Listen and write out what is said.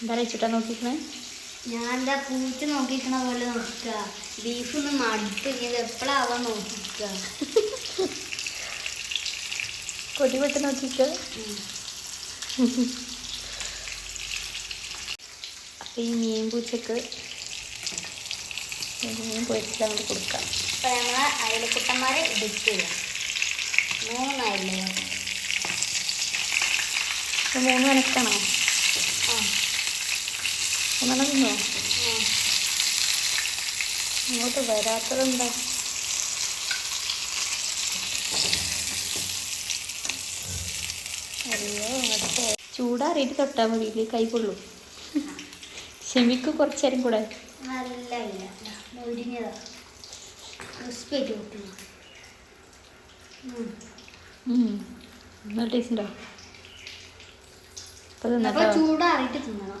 എന്താ വെച്ചിട്ടാ നോക്കിക്കണേ? ഞാൻ എന്താ പൂച്ച നോക്കിക്കണ പോലെ നോക്കുക ബീഫ് ഒന്ന് മടുത്ത് ഇത് എപ്പോഴാവാൻ നോക്കിക്കുക കൊടി വിട്ട് നോക്കിക്ക. അപ്പം ഈ മീൻ പൂച്ചക്ക് മീൻ പൊരിച്ചിട്ട് അങ്ങോട്ട് കൊടുക്കാം. അപ്പൊ ഞങ്ങളെ അയലക്കുട്ടന്മാരെ ഇടിച്ചില്ല മൂന്നായില്ലേ? മൂന്ന് കണക്കാണോ? ആ. ആ. ഇങ്ങോട്ട് വരാത്തതെന്താ? അയ്യോ അങ്ങോട്ട് ചൂടാറിയിട്ട് തൊട്ടാൽ മതി കൈ കൊള്ളും ക്ഷമിക്ക് കുറച്ച് നേരം കൂടെ നല്ല ടേസ്റ്റ് ഉണ്ടോ? ചൂടാറിയിട്ട് തിന്നണം.